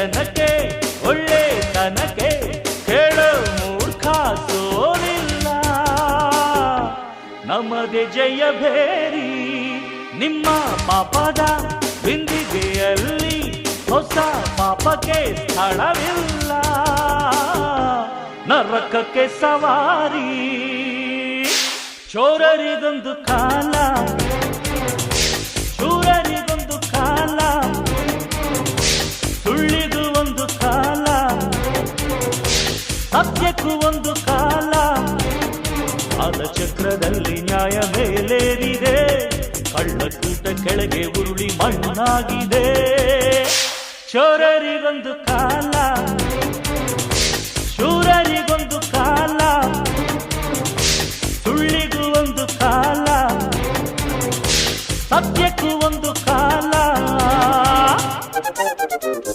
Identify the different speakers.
Speaker 1: ಜನಕ್ಕೆ ಒಳ್ಳೆ ತನಕ್ಕೆ ಕೇಳು ಮೂರ್ಖ ಸೋಲಿಲ್ಲ. ನಮ್ಮದೇ ಜಯ ಭೇರಿ, ನಿಮ್ಮ ಪಾಪದ ಬಿಂದಿಗೆಯಲ್ಲಿ ಹೊಸ ಪಾಪಕ್ಕೆ ಸ್ಥಳವಿಲ್ಲ. ನರಕಕ್ಕೆ ಸವಾರಿ, ಚೋರರಿಗೊಂದು ಕಾಲ ಸತ್ಯಕ್ಕೂ ಒಂದು ಕಾಲ. ಅದ ಚಕ್ರದಲ್ಲಿ ನ್ಯಾಯ ಮೇಲೇರಿದೆ. ಕಳ್ಳಕೂಟ ಕೆಳಗೆ ಉರುಳಿ ಮಣ್ಣಾಗಿದೆ. ಚೋರರಿಗೊಂದು ಕಾಲ. ಶೂರರಿಗೊಂದು ಕಾಲ. ಸುಳ್ಳಿಗೂ ಒಂದು ಕಾಲ. ಸತ್ಯಕ್ಕೂ ಒಂದು ಕಾಲ.